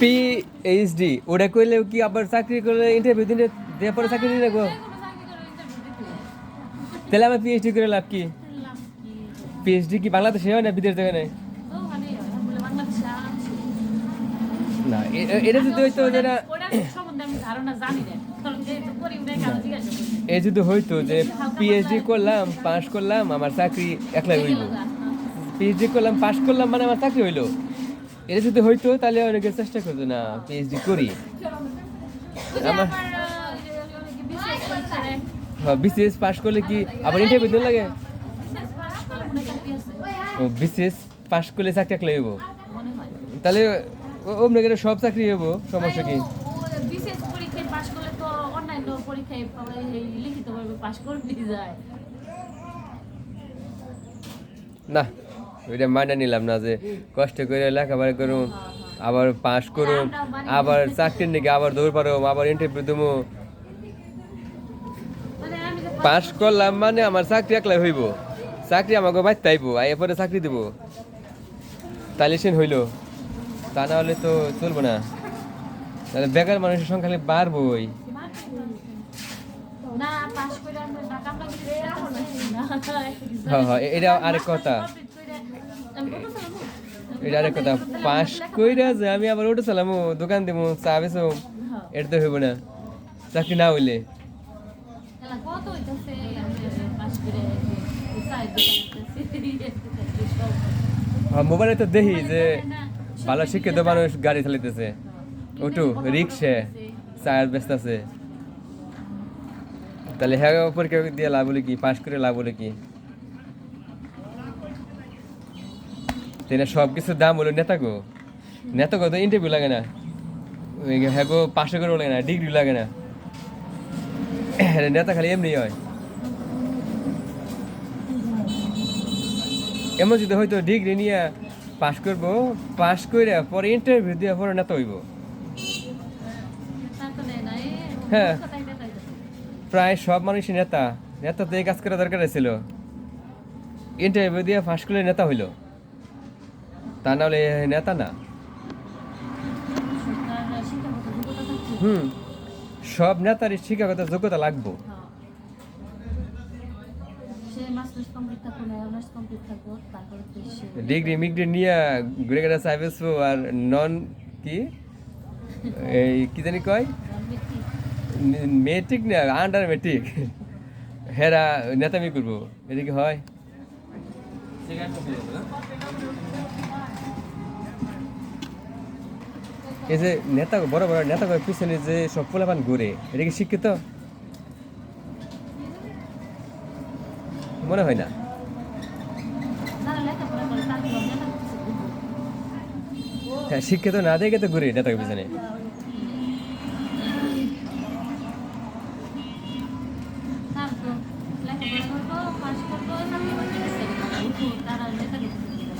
PhD ওটা করলে কি আবার চাকরি করলে ইন্টারভিউ দিলে পরে চাকরি দিয়ে রাখব তাহলে আমার পিএইচডি করে লাভ কি পিএইচডি কি বাংলাদেশে হয় না বিদেশ থেকে। না এটা যদি হইতো যেটা। এ যদি হইতো যে পিএইচডি করলাম পাস করলাম, আমার চাকরি একলাই হইব এগুলো পিএইচডি করলাম পাস করলাম মানে আমার চাকরি হইল এটা যদি হইতো তাহলে অনেকে চেষ্টা করতো না পিএইচডি করি আমার-। বিসিএস পাস করলে কি আবার ইন্টারভিউ দিতে লাগে ও বিসিএস পাস করলে চাকরি একলাই হইব। তাহলে অমনি করে সব চাকরি হইব সমস্যা কি ও- ও পরীক্ষায় পাস করলে তো অন্যান্য পরীক্ষায় লিখিতভাবে পাস করতেই যায়। না ওইটা মাইনা নিলাম না যে কষ্ট করে লেখাপড়া করুম আবার পাস করুম আবার চাকরির নাকি আবার দৌড় পারুম আবার ইন্টারভিউ দেবো মানে পাস করলাম মানে আমার চাকরি একলাই হইব। চাকরি আমাকে বাইতে আইব আইয়া পরে চাকরি দেবো। তাহলে সেন হইল। তা না হলে তো চলবো না। তাহলে বেকার মানুষের সংখ্যা খালি বাড়বই। কিছু না। হ্যাঁ হ্যাঁ এটা আরেক কথা। এটা আরেক কথা পাস কইরা যে আমি আবার ওটা চালাম দোকান দেবো চা বেছো এটা তো হইব না চাকরি না হইলে। মোবাইলে তো দেখি যে ভালো শিক্ষিত মানুষ গাড়ি চালাইতেছে ওটু রিক্সা চায়ের ব্যস্ত আছে তাহলে হ্যাঁ পরীক্ষা দিয়ে লাভ হলো কি পাশ করে লাভ হলো কি? তাহলে সব কিছুর দাম হলো নেতা গো। নেতা গো তো ইন্টারভিউ লাগে না। হ্যাঁ গো, পাশে করে লাগে না ডিগ্রি লাগে না। নেতা খালি এমনি হয়। এমন যদি হয়তো ডিগ্রি নিয়ে পাশ করব পাশ করে পরে ইন্টারভিউ দিয়ে পরে নেতা হইব। হ্যাঁ। প্রায় সব মানুষই নেতা। নেতা তো এই কাজ করা দরকার ছিল। ইন্টারভিউ দিয়ে পাস করলে নেতা হইল। তা না হলে নেতা না হুম সব নেতারই শিক্ষাগত যোগ্যতা লাগবো। ডিগ্রি মিগ্রি নিয়ে ঘুরে গেলে সার্ভিস আর নন কি? এই কি জানি কয়? মেট্রিক না আন্ডার মেট্রিক হেরা নেতামি করব। এটা কি হয়। এই যে নেতা বড় বড় নেতা পিছনে যে সব পোলাপান ঘুরে, এটা কি শিক্ষিত? মনে হয় না। নেতা হ্যাঁ শিক্ষিত না দেখে তো ঘুরে নেতাকে পিছনে।